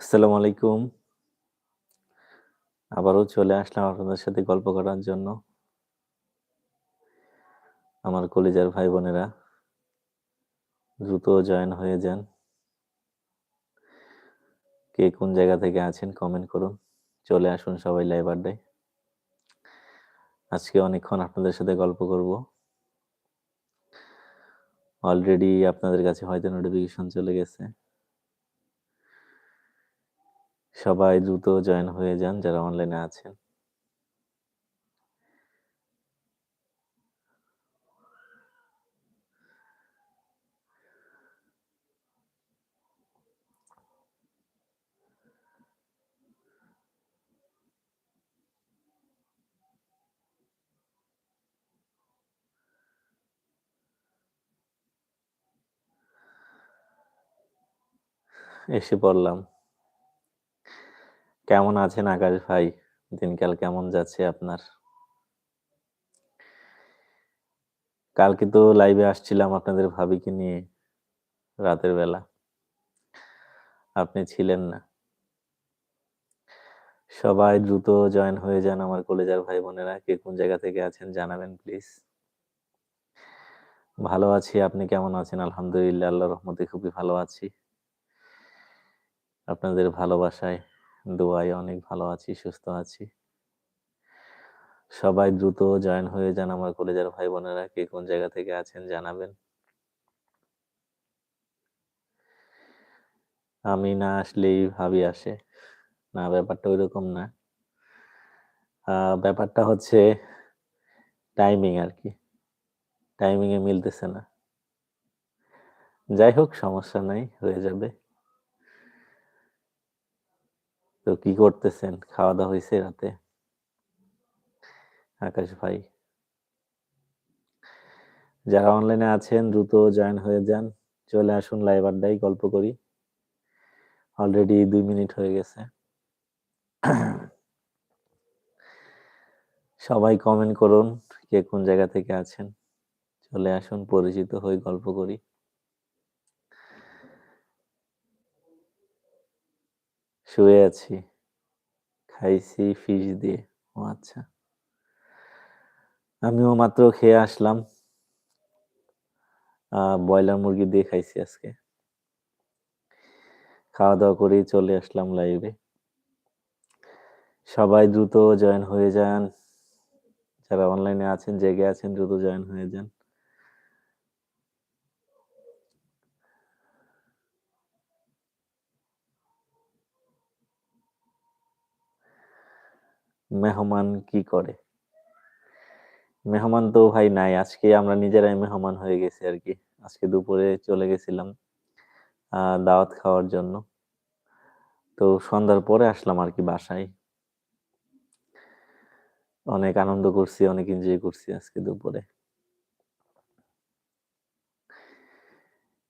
আসসালামু আলাইকুম। আবারও চলে আসলাম আপনাদের সাথে গল্প করার জন্য। আমার কলিজার ভাই-বোনেরা, দ্রুত জয়েন হয়ে যান। কে কোন জায়গা থেকে আছেন কমেন্ট করুন। চলে আসুন সবাই লাইভ আড্ডায়। আজকে অনেকক্ষণ আপনাদের সাথে গল্প করব। অলরেডি আপনাদের কাছে হয়তো নোটিফিকেশন চলে গেছে। সবাই দ্রুত জয়েন হয়ে যান যারা অনলাইনে আছেন। এসে পড়লাম। কেমন আছেন আকাশ ভাই? দিনকাল কেমন যাচ্ছে আপনার? কালকে তো লাইভে আসছিলাম আপনাদের ভাবিকে নিয়ে রাতের বেলা। আপনি ছিলেন না। সবাই দ্রুত জয়েন হয়ে যান আমার কলিজার ভাই-বোনেরা। কে কোন জায়গা থেকে আছেন জানাবেন প্লিজ। ভালো আছি। আপনি কেমন আছেন? আলহামদুলিল্লাহ আল্লাহ রহমতে খুবই ভালো আছি। আপনাদের ভালোবাসায়, দোয়ায় অনেক ভালো আছি, সুস্থ আছি। সবাই দ্রুত জয়েন হয়ে যান আমার কলিজার ভাই-বোনেরা। কে কোন জায়গা থেকে আছেন জানাবেন। আমি না আসলেই ভাবি আসে। না ব্যাপারটা ঐরকম না। ব্যাপারটা হচ্ছে টাইমিং আরকি। টাইমিং এ মিলতেছে না। যাই হোক সমস্যা নাই, হয়ে যাবে। তো কি করতেছেন? খাওয়া-দাওয়া হয়েছে রাতে? আকাশ ভাই। যারা অনলাইনে আছেন দ্রুত জয়েন হয়ে যান। চলে আসুন লাইভ আড্ডায় গল্প করি। অলরেডি দুই মিনিট হয়ে গেছে। সবাই কমেন্ট করুন। কে কোন জায়গা থেকে আছেন? চলে আসুন পরিচিত হই, গল্প করি। শুয়ে আছি। খাইছি ফিশ দিয়ে। ও আচ্ছা। আমিও মাত্র খেয়ে আসলাম। ব্রয়লার মুরগি দিয়ে খাইছি আজকে। খাওয়া-দাওয়া করেই চলে আসলাম লাইভে। সবাই দ্রুত জয়েন হয়ে যান। যারা অনলাইনে আছেন, জেগে আছেন দ্রুত জয়েন হয়ে যান। মেহমান কি করে? মেহমান তো ভাই নাই। আজকে আমরা নিজেরাই মেহমান হয়ে গেছি আরকি। আজকে দুপুরে চলে গেছিলাম দাওয়াত খাওয়ার জন্য। তো সন্ধ্যার পরে আসলাম আর কি বাসায়। অনেক আনন্দ করছি, অনেক এনজয় করছি আজকে দুপুরে।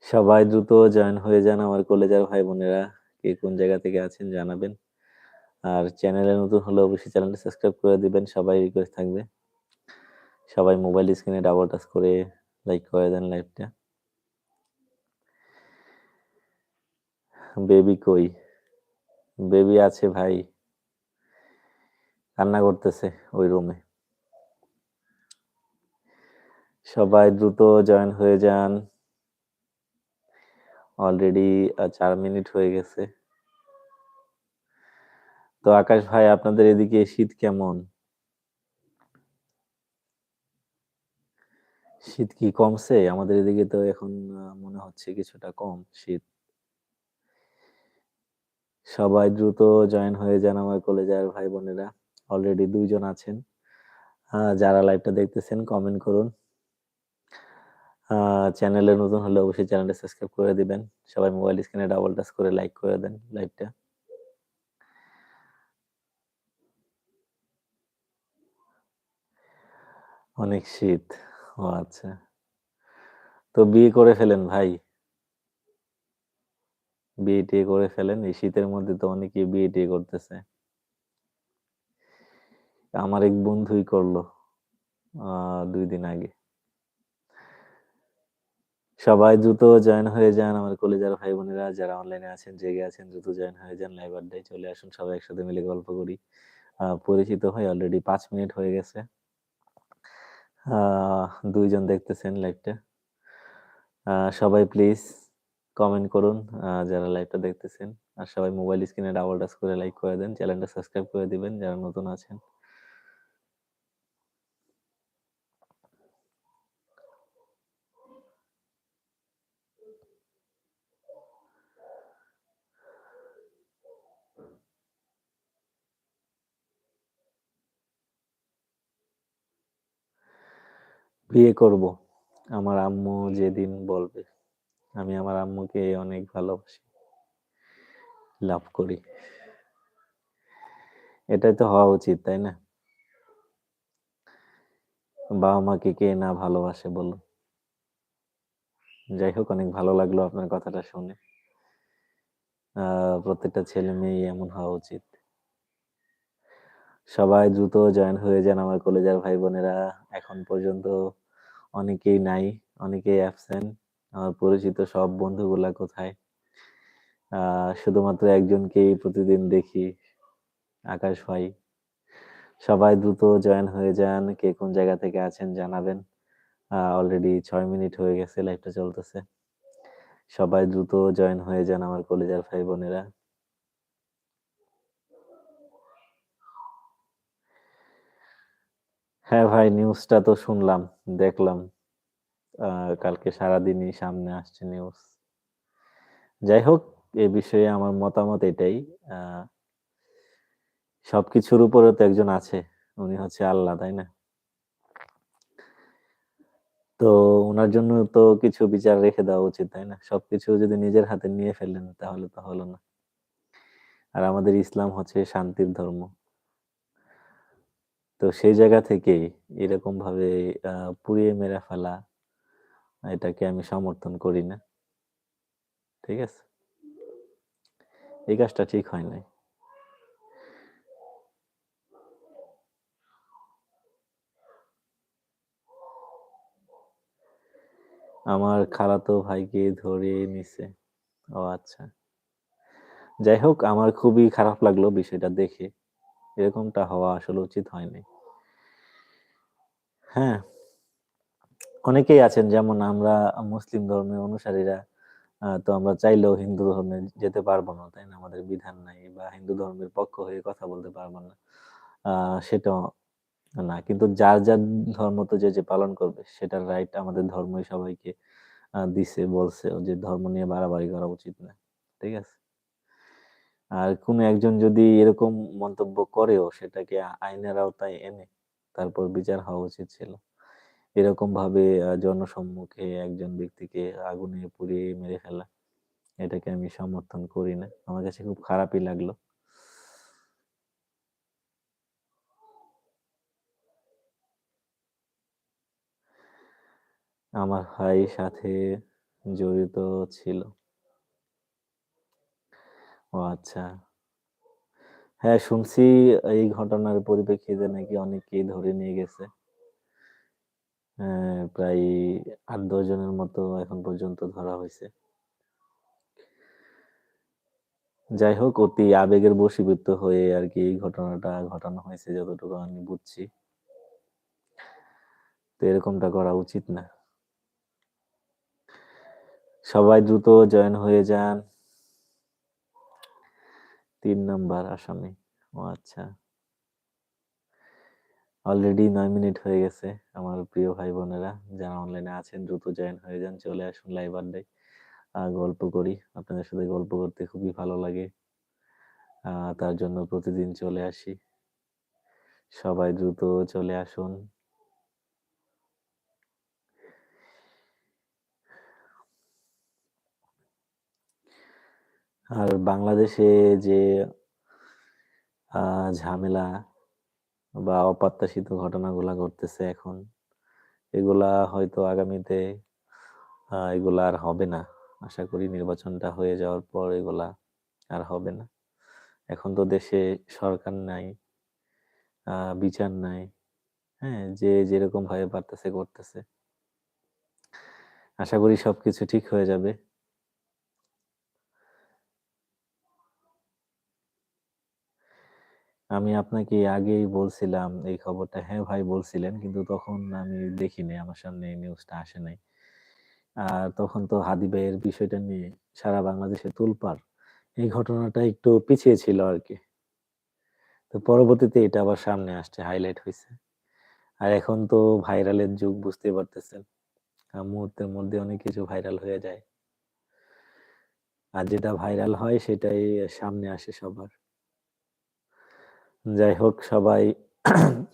সবাই দ্রুত জয়েন হয়ে যান আমার কলিজার ভাই-বোনেরা। কে কোন জায়গা থেকে আছেন জানাবেন। আর চ্যানেলে নতুন হলে অবশ্যই চ্যানেলটা সাবস্ক্রাইব করে দিবেন। সবাই রিকোয়েস্ট থাকবে। সবাই মোবাইল স্ক্রিনে ডাবল টাচ করে লাইক করে দেন লাইভটা। বেবি কই? বেবি আছে ভাই। কান্না করতেছে ওই রুমে। সবাই দ্রুত জয়েন হয়ে যান। অলরেডি চার মিনিট হয়ে গেছে। তো আকাশ ভাই, আপনাদের এদিকে শীত কেমন? শীত কি কমছে? আমাদের এদিকে তো এখন মনে হচ্ছে কিছুটা কম শীত। সবাই দ্রুত জয়েন হয়ে যান আমার কলিজার ভাই-বোনেরা। অলরেডি দুইজন আছেন। যারা লাইভটা দেখতেছেন কমেন্ট করুন। চ্যানেলে নতুন হলে অবশ্যই চ্যানেলটা সাবস্ক্রাইব করে দিবেন। সবাই মোবাইল স্ক্রিনে ডাবল টাচ করে লাইক করে দেন লাইভটা। অনেক শীত। ও আচ্ছা। তো বিয়ে করে ফেলেন ভাই। বিয়ে-টিয়ে করে ফেলেন। এই শীতের মধ্যে তো অনেকেই বিয়ে-টিয়ে করতেছে। আমার এক বন্ধুই করল। ২ দিন আগে। সবাই দ্রুত জয়েন হয়ে যান আমার কলিজার ভাই বোনেরা যারা অনলাইনে আছেন, জেগে আছেন, দ্রুত জয়েন হয়ে যান লাইভ আড্ডায় চলে আসুন, সবাই একসাথে মিলে গল্প করি পরিচিত হয়ে অলরেডি পাঁচ মিনিট হয়ে গেছে দুইজন দেখতেছেন লাইভটা সবাই প্লিজ কমেন্ট করুন যারা লাইভটা দেখতেছেন। আর সবাই মোবাইল স্ক্রিনে ডাবল টাচ করে লাইক করে দেন চ্যানেলটা সাবস্ক্রাইব করে দিবেন, যারা নতুন আছেন। বিয়ে করব। আমার আম্মু যেদিন বলবে, আমি আমার আম্মুকে অনেক ভালোবাসি, লাভ করি। এটাই তো হওয়া উচিত, তাই না? বাবা মাকে কে না ভালোবাসে বলো যাই হোক, অনেক ভালো লাগল আপনার কথাটা শুনে। প্রত্যেকটা ছেলে মেয়ে এমন হওয়া উচিত। সবাই দ্রুত জয়েন হয়ে যান আমার কলেজের ভাই বোনেরা। এখন পর্যন্ত অনেকেই নাই, অনেকেই অ্যাবসেন্ট আমার পরিচিত সব বন্ধুগুলা কোথায়? শুধুমাত্র একজনকেই প্রতিদিন দেখি, আকাশ ভাই। সবাই দ্রুত জয়েন হয়ে যান, কে কোন জায়গা থেকে আছেন জানাবেন। অলরেডি ছয় মিনিট হয়ে গেছে লাইভটা চলতেছে। সবাই দ্রুত জয়েন হয়ে যান আমার কলেজের ভাই বোনেরা। হ্যাঁ ভাই নিউজটা তো শুনলাম, দেখলাম। কালকে সারাদিনই সামনে আসছে নিউজ যাই হোক, এ বিষয়ে আমার মতামত এটাই। সবকিছুর উপরে তো একজন আছে, উনি হচ্ছে আল্লাহ, তাই না? তো ওনার জন্য তো কিছু বিচার রেখে দেওয়া উচিত, তাই না? সবকিছু যদি নিজের হাতে নিয়ে ফেলেন, তাহলে তো হলো না। আর আমাদের ইসলাম হচ্ছে শান্তির ধর্ম। তো সেই জায়গা থেকে এরকম ভাবে পুড়িয়ে মেরে ফেলা, এটাকে আমি সমর্থন করি না। ঠিক আছে? এই কাজটা ঠিক হয় নাই। আমার খালাতো ভাইকে ধরে নিছে। ও আচ্ছা। যাই হোক, আমার খুবই খারাপ লাগল বিষয়টা দেখে। এরকমটা হওয়া আসলে উচিত হয়নি। হ্যাঁ অনেকেই আছেন যেমন আমরা মুসলিম ধর্মের অনুসারীরা তো আমরা চাইলেও হিন্দু ধর্মে যেতে পারব না, তাই না? আমাদের বিধান নাই বা হিন্দু ধর্মের পক্ষ হয়ে কথা বলতে পারব না। সেটা না, কিন্তু যার যার ধর্ম তো যে যে পালন করবে, সেটার রাইট আমাদের ধর্মই সবাইকে দিছে, বলছে যে ধর্ম নিয়ে বাড়াবাড়ি করা উচিত না, ঠিক আছে? আর কোনো একজন যদি এরকম মন্তব্য করেও সেটাকে আইনের আওতায় এনে তারপর বিচার হওয়া উচিত ছিল। এরকম ভাবে জনসম্মুখে একজন ব্যক্তিকে আগুনে পুড়িয়ে মেরে ফেলা, এটাকে আমি সমর্থন করি না। আমার কাছে খুব খারাপই লাগল। আমার ভাই সাথে জড়িত ছিল। ও আচ্ছা। হ্যাঁ শুনছি এই ঘটনার পরিপ্রেক্ষিতে নাকি অনেকেই ধরে নিয়ে গেছে। হ্যাঁ, প্রায় আট দশ জনের মতো এখন পর্যন্ত ধরা হয়েছে। যাই হোক অতি আবেগের বশীভূত হয়ে আর কি এই ঘটনাটা ঘটানো হয়েছে যতটুকু আমি বুঝছি। তো এরকমটা করা উচিত না। সবাই দ্রুত জয়েন হয়ে যান। তিন নাম্বার আসামি। ও আচ্ছা। অলরেডি নয় মিনিট হয়ে গেছে আমার প্রিয় ভাই বোনেরা, যারা অনলাইনে আছেন, দ্রুত জয়েন হয়ে যান, চলে আসুন লাইভ আড্ডায়। গল্প করি। আপনাদের সাথে গল্প করতে খুবই ভালো লাগে। তার জন্য প্রতিদিন চলে আসি। সবাই দ্রুত চলে আসুন। আর বাংলাদেশে যে ঝামেলা বা অপ্রত্যাশিত ঘটনাগুলা ঘটতেছে এখন, এগুলা হয়তো আগামীতে এগুলা আর হবে না। আশা করি নির্বাচনটা হয়ে যাওয়ার পর এগুলা আর হবে না। এখন তো দেশে সরকার নাই বিচার নাই হ্যাঁ যে যেরকম ভাবে পারতেছে করতেছে। আশা করি সবকিছু ঠিক হয়ে যাবে। আমি আপনাকে আগেই বলছিলাম এই খবরটা হ্যাঁ ভাই বলছিলেন। কিন্তু তখন আমি দেখিনি। আমার সামনে নিউজটা আসে নাই। আর তখন তো হাদী ভাইয়ের বিষয়টা নিয়ে সারা বাংলাদেশে তোলপাড়। এই ঘটনাটা একটু পিছিয়ে ছিল আরকি। তো পরবর্তীতে এটা আবার সামনে আসছে, হাইলাইট হয়েছে আর এখন তো ভাইরালের যুগ বুঝতেই পারতেছেন। মুহূর্তের মধ্যে অনেক কিছু ভাইরাল হয়ে যায়। আর যেটা ভাইরাল হয় সেটাই সামনে আসে সবার। যাই হোক, সবাই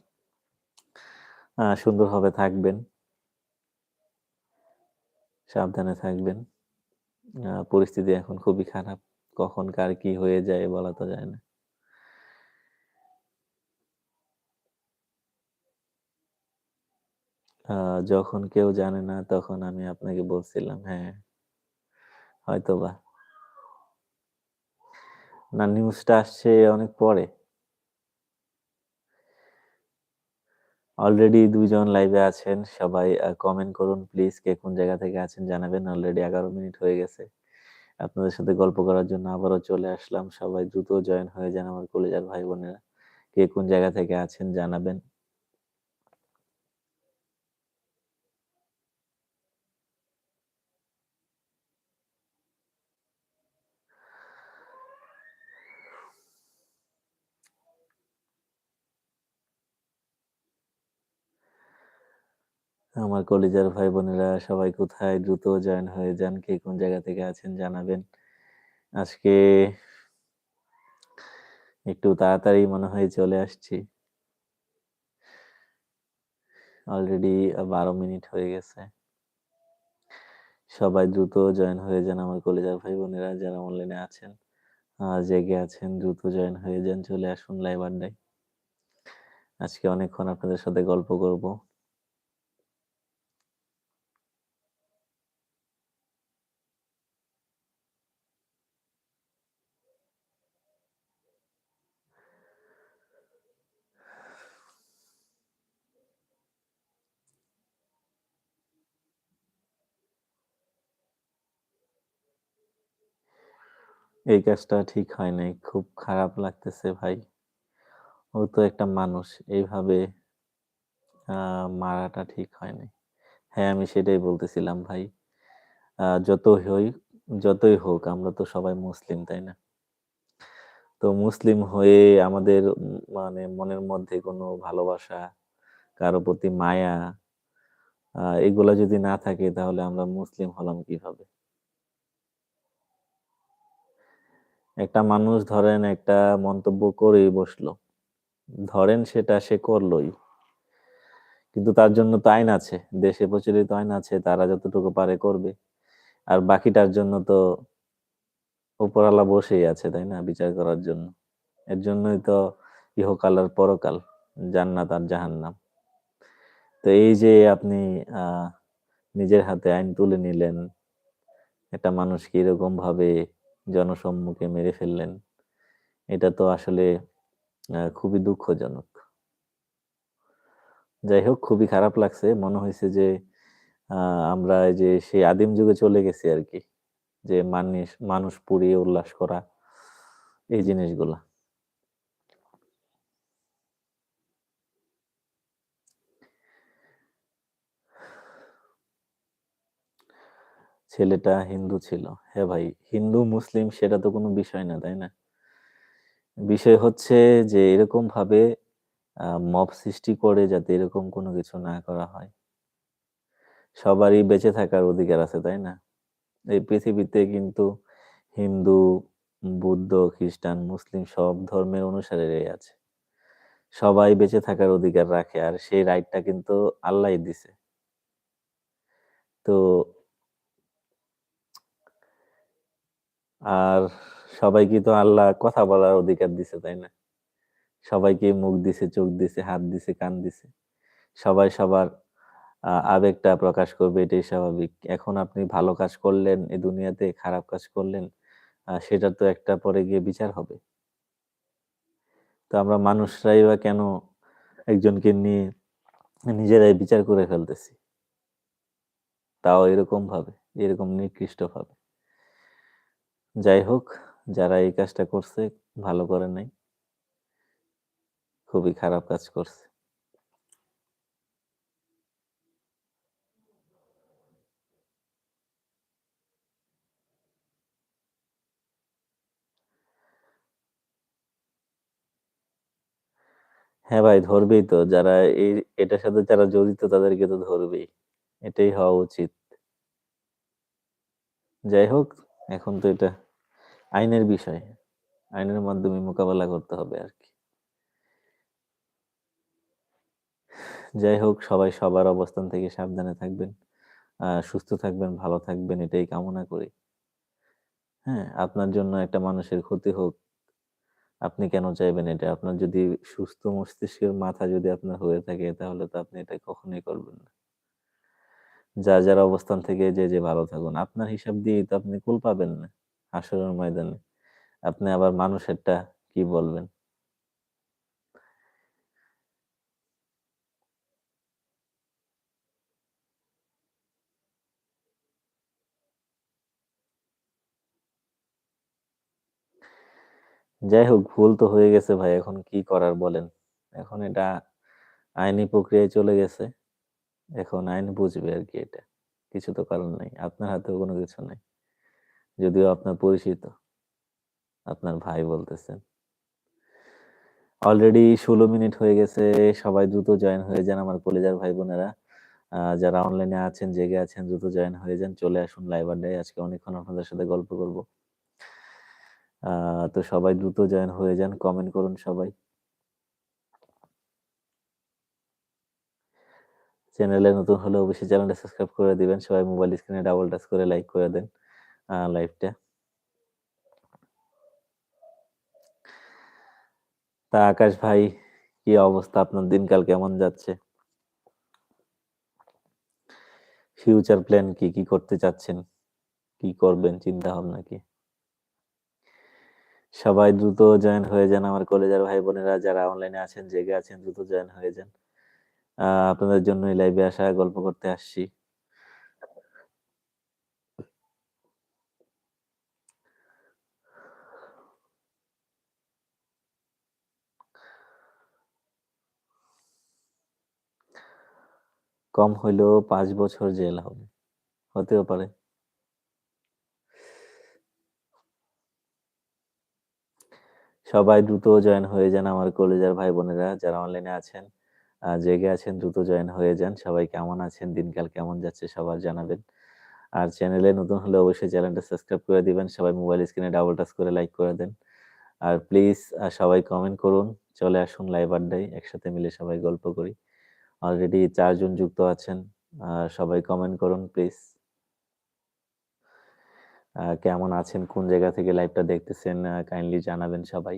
সুন্দরভাবে থাকবেন। সাবধানে থাকবেন। পরিস্থিতি এখন খুবই খারাপ। কখন কার কি হয়ে যায় বলা তো যায় না। যখন কেউ জানে না, তখন আমি আপনাকে বলছিলাম হ্যাঁ। হয়তোবা। না নিউজটা আসছে অনেক পরে। অলরেডি ২ জন লাইভে আছেন। সবাই কমেন্ট করুন প্লিজ কে কোন জায়গা থেকে আছেন জানাবেন। অলরেডি ১১ মিনিট হয়ে গেছে। আপনাদের সাথে গল্প করার জন্য আবারও চলে আসলাম। সবাই দ্রুত জয়েন হয়ে যান আমার কলেজার ভাই-বোনেরা। কে কোন জায়গা থেকে আছেন জানাবেন। আমার কলিজার ভাই-বোনেরা, সবাই কোথায়? দ্রুত জয়েন হয়ে যান। কে কোন জায়গা থেকে আছেন জানাবেন। আজকে একটু তাড়াতাড়ি মনে হয় চলে আসছি। অলরেডি বারো মিনিট হয়ে গেছে। সবাই দ্রুত জয়েন হয়ে যান আমার কলিজার ভাই-বোনেরা, যারা অনলাইনে আছেন। জেগে আছেন, দ্রুত জয়েন হয়ে যান। চলে আসুন লাইভ আড্ডায়। আজকে অনেকক্ষণ আপনাদের সাথে গল্প করব। এই কাজটা ঠিক হয় নাই। খুব খারাপ লাগতেছে ভাই। ও তো একটা মানুষ। এইভাবে মারাটা ঠিক হয় নাই। হ্যাঁ, আমি সেটাই বলতেছিলাম ভাই। যত হই যতই হোক আমরা তো সবাই মুসলিম, তাই না? তো মুসলিম হয়ে আমাদের মানে মনের মধ্যে কোনো ভালোবাসা, কারও প্রতি মায়া এগুলা যদি না থাকে তাহলে আমরা মুসলিম হলাম কীভাবে? একটা মানুষ ধরেন একটা মন্তব্য করেই বসল। ধরেন সেটা সে করলোই। কিন্তু তার জন্য তো আইন আছে। দেশে প্রচলিত আইন আছে। তারা যতটুকু পারে করবে। আর বাকিটার জন্য তো উপরওয়ালা বসেই আছে, তাই না? বিচার করার জন্য। এর জন্যই তো ইহকাল আর পরকাল, জান্নাত আর জাহান্নাম। তো এই যে আপনি নিজের হাতে আইন তুলে নিলেন, একটা মানুষকে এরকমভাবে জনসম্মুখে মেরে ফেললেন। এটা তো আসলে খুবই দুঃখজনক। যাই হোক খুবই খারাপ লাগছে। মনে হয়েছে যে আমরা যে সেই আদিম যুগে চলে গেছি আর কি যে মানুষ মানুষ পুড়িয়ে উল্লাস করা, এই জিনিসগুলা। ছেলেটা হিন্দু ছিল। হ্যাঁ ভাই, হিন্দু মুসলিম সেটা তো কোনো বিষয় না, তাই না? বিষয় হচ্ছে যে এরকমভাবে আ মব সৃষ্টি করে যাতে এরকম কোনো কিছু না করা হয়। সবারই বেঁচে থাকার অধিকার আছে, তাই না? এই পৃথিবীতে কিন্তু হিন্দু, বুদ্ধ, খ্রিস্টান, মুসলিম সব ধর্মের অনুসারীরাই আছে। সবাই বেঁচে থাকার অধিকার রাখে। আর সেই রাইটটা কিন্তু আল্লাহই দিছে। তো আর সবাইকে তো আল্লাহ কথা বলার অধিকার দিছে, তাই না? সবাইকে মুখ দিছে, চোখ দিছে, হাত দিছে, কান দিছে। সবাই সবার আবেগটা প্রকাশ করবে এটাই স্বাভাবিক। এখন আপনি ভালো কাজ করলেন এ দুনিয়াতে, খারাপ কাজ করলেন, আ সেটার তো একটা পরে গিয়ে বিচার হবে। তো আমরা মানুষরাই বা কেন একজনকে নিয়ে নিজেরাই বিচার করে ফেলতেছি? তাও এরকমভাবে, এরকম নিকৃষ্টভাবে। যাই হোক, যারা এই কাজটা করছে ভালো করে নাই। খুবই খারাপ কাজ করছে। হ্যাঁ ভাই, ধরবেই তো। যারা এই এটার সাথে যারা জড়িত তাদেরকে তো ধরবেই। এটাই হওয়া উচিত। যাই হোক, এখন তো এটা আইনের বিষয়। আইনের মাধ্যমে মোকাবেলা করতে হবে আরকি। যাই হোক, সবাই সবার অবস্থান থেকে সাবধানে থাকবেন। সুস্থ থাকবেন, ভালো থাকবেন এটাই কামনা করি। হ্যাঁ? আপনার জন্য একটা মানুষের ক্ষতি হোক, আপনি কেন চাইবেন এটা? আপনার যদি সুস্থ মস্তিষ্কের মাথা যদি আপনার হয়ে থাকে তাহলে তো আপনি এটা কখনোই করবেন না। যার, যার অবস্থান থেকে যে, যে ভালো থাকুন। আপনার হিসাব দিয়েই তো আপনি কুল পাবেন না হাসরের ময়দানে। আপনি আবার মানুষেরটা কি বলবেন? যাই হোক, ভুল তো হয়ে গেছে ভাই। এখন কি করার বলেন? এখন এটা আইনি প্রক্রিয়ায় চলে গেছে। এখন আইন বুঝবে আর কি এটা। কিছু তো কারণ নাই। আপনার হাতেও কোনো কিছু নাই। যদিও আপনার পরিচিত। আপনার ভাই বলতেছেন। অলরেডি ১৬ মিনিট হয়ে গেছে। সবাই দ্রুত জয়েন হয়ে যান আমার কলিজার ভাই-বোনেরা। আ যারা অনলাইনে আছেন, জেগে আছেন দ্রুত জয়েন হয়ে যান। চলে আসুন লাইভ আড্ডায়। আজকে অনেকক্ষণ আপনাদের সাথে গল্প করব। তো সবাই দ্রুত জয়েন হয়ে যান। কমেন্ট করুন সবাই। চ্যানেলে নতুন হলে অবশ্যই চ্যানেলটা সাবস্ক্রাইব করে দিবেন। সবাই মোবাইল স্ক্রিনে ডাবল টাচ করে লাইক করে দেন লাইভটা। তা আকাশ ভাই, কি অবস্থা? আপনার দিনকাল কেমন যাচ্ছে? ফিউচার প্ল্যান কি? কি করতে চাচ্ছেন? কি করবেন চিন্তা ভাবনা কি? সবাই দ্রুত জয়েন হয়ে যান আমার কলিজার ভাই-বোনেরা যারা অনলাইনে আছেন, জেগে আছেন দ্রুত জয়েন হয়ে যান। আপনাদের জন্যই লাইভে আসা, গল্প করতে আসছি। কম হইলেও পাঁচ বছর জেল হবে। হতেও পারে। সবাই দ্রুত জয়েন হয়ে যান আমার কলিজার ভাই-বোনেরা যারা অনলাইনে আছেন, জেগে আছেন দ্রুত জয়েন হয়ে যান। সবাই কেমন আছেন? দিনকাল কেমন যাচ্ছে সবার জানাবেন। আর চ্যানেলে নতুন হলে অবশ্যই চ্যানেলটা সাবস্ক্রাইব করে দিবেন। সবাই মোবাইল স্ক্রিনে ডাবল টাচ করে লাইক করে দেন। আর প্লিজ সবাই কমেন্ট করুন। চলে আসুন লাইভ আড্ডায়। একসাথে মিলে সবাই গল্প করি। অলরেডি চারজন যুক্ত আছেন। সবাই কমেন্ট করুন প্লিজ। কেমন আছেন? কোন জায়গা থেকে লাইভটা দেখতেছেন? কাইন্ডলি জানাবেন সবাই।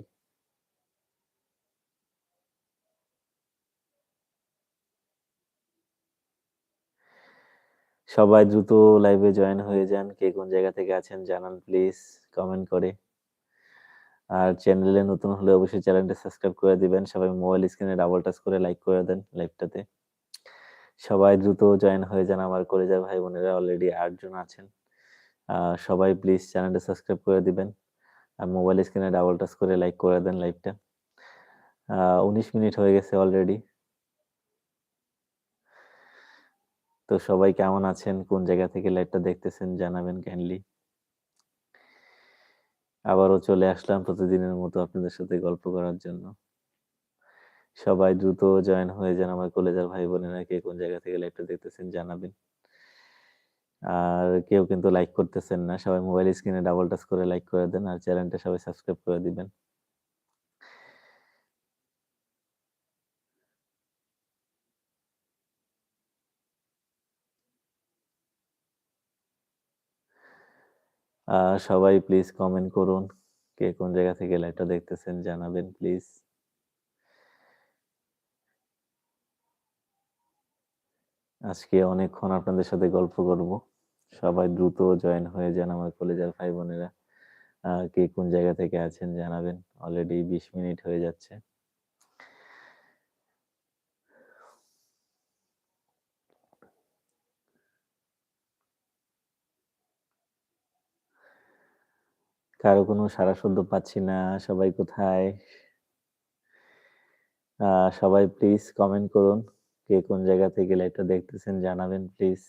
সবাই দ্রুত লাইভে জয়েন হয়ে যান। কে কোন জায়গা থেকে আছেন জানান প্লিজ কমেন্ট করে। আর চ্যানেলে নতুন হলে অবশ্যই চ্যানেলটা সাবস্ক্রাইব করে দিবেন। সবাই মোবাইল স্ক্রিনে ডাবল টাচ করে লাইক করে দেন লাইভটাতে। সবাই দ্রুত জয়েন হয়ে যান আমার কলিজার ভাই-বোনেরা অলরেডি আটজন আছেন। সবাই প্লিজ চ্যানেলটা সাবস্ক্রাইব করে দিবেন। আর মোবাইল স্ক্রিনে ডাবল টাচ করে লাইক করে দেন লাইভটা। উনিশ মিনিট হয়ে গেছে অলরেডি। তো সবাই কেমন আছেন? কোন জায়গা থেকে লাইভটা দেখতেছেন জানাবেন কাইন্ডলি। আবারও চলে আসলাম প্রতিদিনের মতো আপনাদের সাথে গল্প করার জন্য। সবাই দ্রুত জয়েন হয়ে যান আমার কলেজের ভাই-বোনেরা। কে কোন জায়গা থেকে লাইভটা দেখতেছেন জানাবেন। আর কেউ কিন্তু লাইক করতেছেন না। সবাই মোবাইল স্ক্রিনে ডাবল টাচ করে লাইক করে দেন। আর চ্যানেলটা সবাই সাবস্ক্রাইব করে দিবেন। সবাই প্লিজ কমেন্ট করুন। কে কোন জায়গা থেকে লাইভটা দেখতেছেন, জানাবেন প্লিজ। আজকে অনেকক্ষণ আপনাদের সাথে গল্প করব। সবাই দ্রুত জয়েন হয়ে যান আমার কলিজার ভাই-বোনেরা। আ, কে কোন জায়গা থেকে আছেন জানাবেন। অলরেডি ২০ মিনিট হয়ে যাচ্ছে। কারও কোনো সারা শব্দ পাচ্ছি না। সবাই কোথায়? সবাই প্লিজ কমেন্ট করুন। কে কোন জায়গা থেকে লাইভটা দেখতেছেন জানাবেন প্লিজ।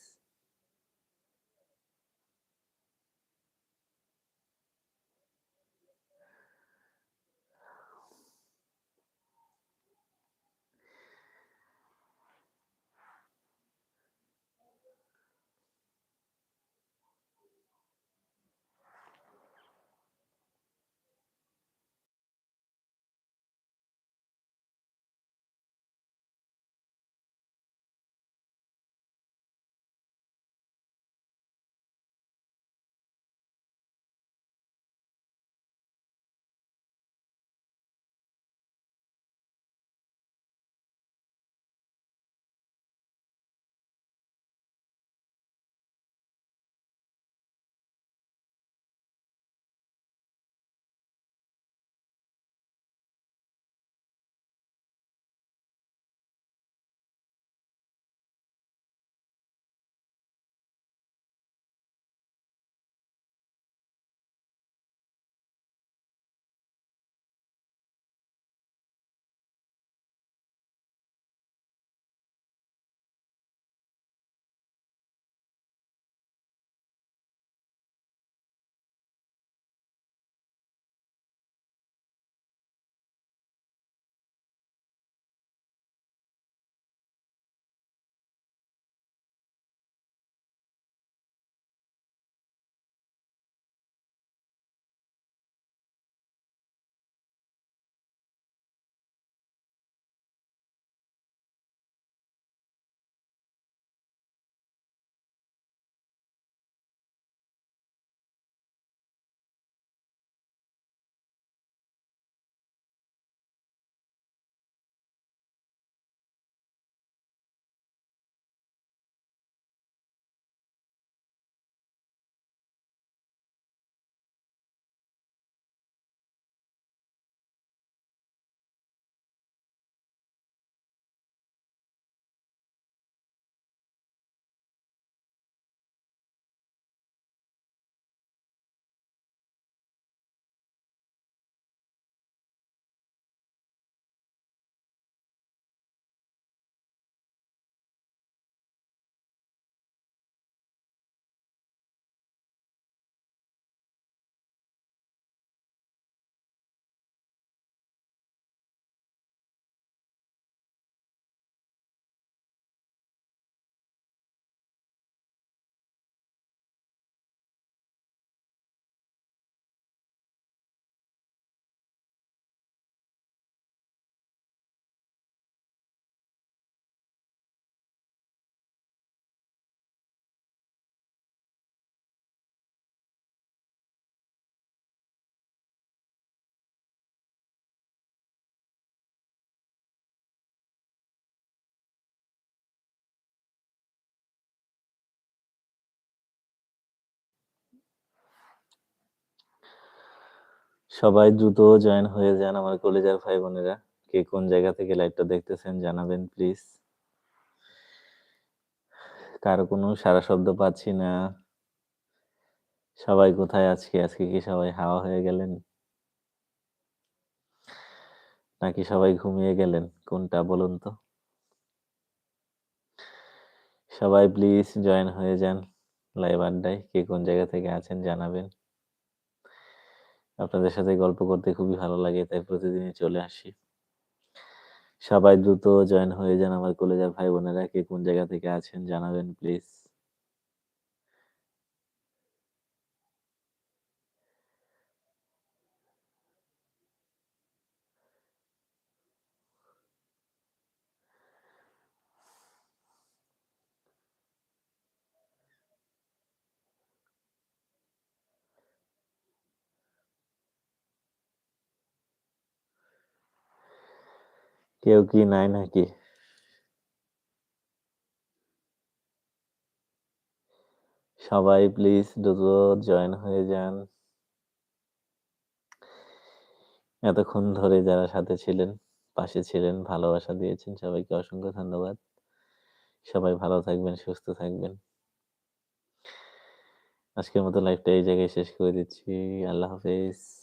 সবাই দ্রুত জয়েন হয়ে যান আমার কলিজার ভাই বোনেরা। কে কোন জায়গা থেকে লাইভটা দেখতেছেন জানাবেন প্লিজ। কারও কোনো সাড়া শব্দ পাচ্ছি না। সবাই কোথায় আজকে? আজকে কি সবাই হাওয়া হয়ে গেলেন? নাকি সবাই ঘুমিয়ে গেলেন? কোনটা বলুন তো? সবাই প্লিজ জয়েন হয়ে যান লাইভ আড্ডায়। কে কোন জায়গা থেকে আছেন জানাবেন। আপনাদের সাথে গল্প করতে খুবই ভালো লাগে, তাই প্রতিদিনই চলে আসি। সবাই দ্রুত জয়েন হয়ে যান আমার কলেজের ভাই বোনেরা। কে কোন জায়গা থেকে আছেন জানাবেন প্লিজ। কেউ কি নাই নাকি? সবাই প্লিজ দ্রুত জয়েন হয়ে যান। এতক্ষণ ধরে যারা সাথে ছিলেন, পাশে ছিলেন, ভালোবাসা দিয়েছেন সবাইকে অসংখ্য ধন্যবাদ। সবাই ভালো থাকবেন, সুস্থ থাকবেন। আজকের মতো লাইভটা এই জায়গায় শেষ করে দিচ্ছি। আল্লাহ হাফেজ।